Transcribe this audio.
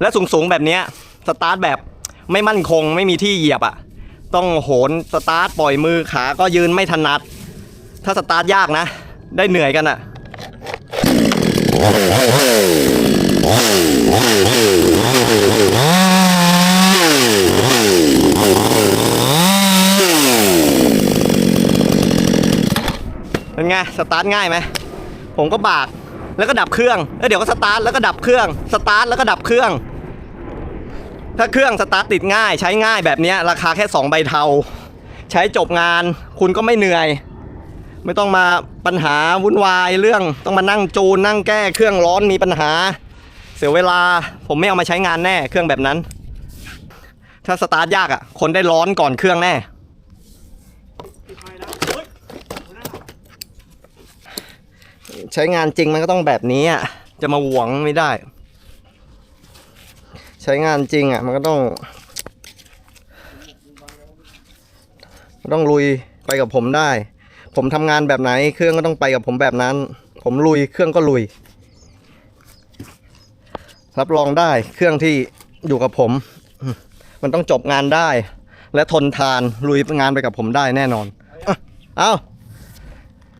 และสูงๆแบบเนี้ยสตาร์ทแบบไม่มั่นคงไม่มีที่เหยียบอะ่ะ ต้องโหนสตาร์ทปล่อยมือขาก็ยืนไม่ถนัด ถ้าสตาร์ทยากนะ ได้เหนื่อยกันอะ่ะเป็นไงสตาร์ทง่ายไหมผมก็บากแล้วก็ดับเครื่อง แล้วเดี๋ยวก็สตาร์ทแล้วก็ดับเครื่อง สตาร์ทแล้วก็ดับเครื่อง ถ้าเครื่องสตาร์ทติดง่ายใช้ง่ายแบบนี้ราคาแค่ 2 ใบเทา ใช้จบงานคุณก็ไม่เหนื่อย ไม่ต้องมาปัญหาวุ่นวายเรื่องต้องมานั่งจูนนั่งแก้เครื่องร้อนมีปัญหา เสียเวลาผมไม่เอามาใช้งานแน่เครื่องแบบนั้น ถ้าสตาร์ทยากอะ คนได้ร้อนก่อนเครื่องแน่ใช้งานจริงมันก็ต้องแบบนี้อะจะมาหวงไม่ได้ ใช้งานจริงอะ มันก็ต้อง ต้องลุยไปกับผมได้ ผมทำงานแบบไหน เครื่องก็ต้องไปกับผมแบบนั้น ผมลุยเครื่องก็ลุย รับรองได้เครื่องที่อยู่กับผม มันต้องจบงานได้ และทนทานลุยงานไปกับผมได้แน่นอนอะเอา